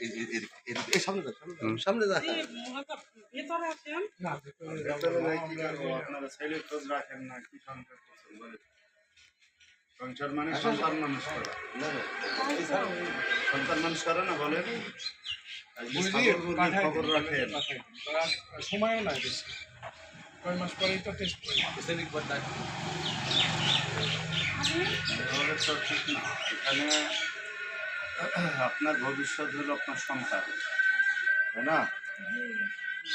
এই সামনে সামনে যা, সংসার মানে সন্তান মানুষ করা। সন্তান মানুষ করে না বলেন। খবর রাখেন। সময়ও নাই কয় মাস পরেই তো টেস্ট ঠিক না। এখানে আপনার ভবিষ্যৎ হলো আপনার সন্তান তাই না?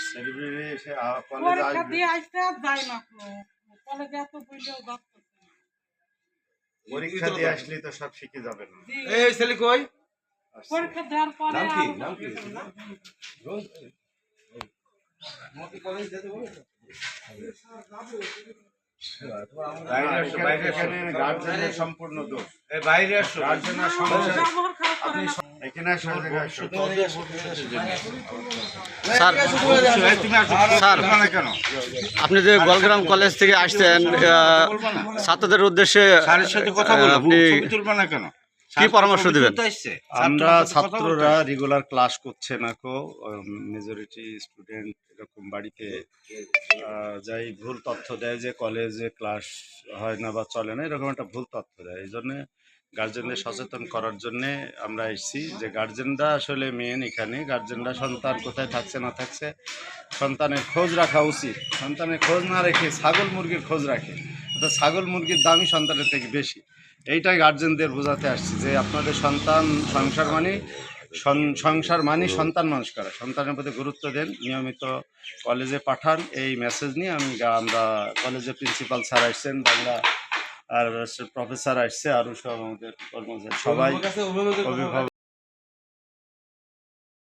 সেলিব্রিটি এসে কলেজ আসবে। দিয়ে আসতে আর যায় না তো। কলেজে এত বইলেও পরীক্ষা দিয়ে আসলে তো সব শিখে যাবেন। জি, এই ছেলে কই? পরীক্ষা দেওয়ার পরে নাম কি? নাম কি? বাইরে আসো, বাইরে এখানে গার্জেনের সম্পূর্ণ দোষ। বাইরে আসো। গার্জেনের সমস্যা আপনি যে গোলগ্রাম কলেজ থেকে আসছেন ছাত্রদের উদ্দেশ্যে আপনি কেন? কি পরামর্শ দিবেন? আমরা ছাত্ররা রেগুলার ক্লাস করছে না কো মেজরিটি স্টুডেন্ট এরকম বাড়িতে যাই ভুল তথ্য দেয় যে কলেজে ক্লাস হয় না বা চলে না এরকম একটা ভুল তথ্য দেয়। এই জন্যে গার্জেনদের সচেতন করার জন্যে আমরা এসেছি। যে গার্জেনরা আসলে মেন এখানে গার্জেনরা সন্তান কোথায় থাকছে না থাকছে সন্তানের খোঁজ রাখা উচিত। সন্তানের খোঁজ না রেখে ছাগল মুরগির খোঁজ রাখে। অর্থাৎ ছাগল মুরগির দামই সন্তানের থেকে বেশি। এইটাই গার্জেনদের বোঝাতে আসছি যে আপনাদের সন্তান সংসার মানে সংসার মানে সন্তান মানুষ করা। সন্তানের প্রতি গুরুত্ব দেন। নিয়মিত কলেজে পাঠান। এই মেসেজ নিয়ে আমি আমরা কলেজে প্রিন্সিপাল স্যার আসছেন বাংলা আর প্রফেসর আসছে আরও সব আমাদের কর্মচারী। সবাই অভিভাবক।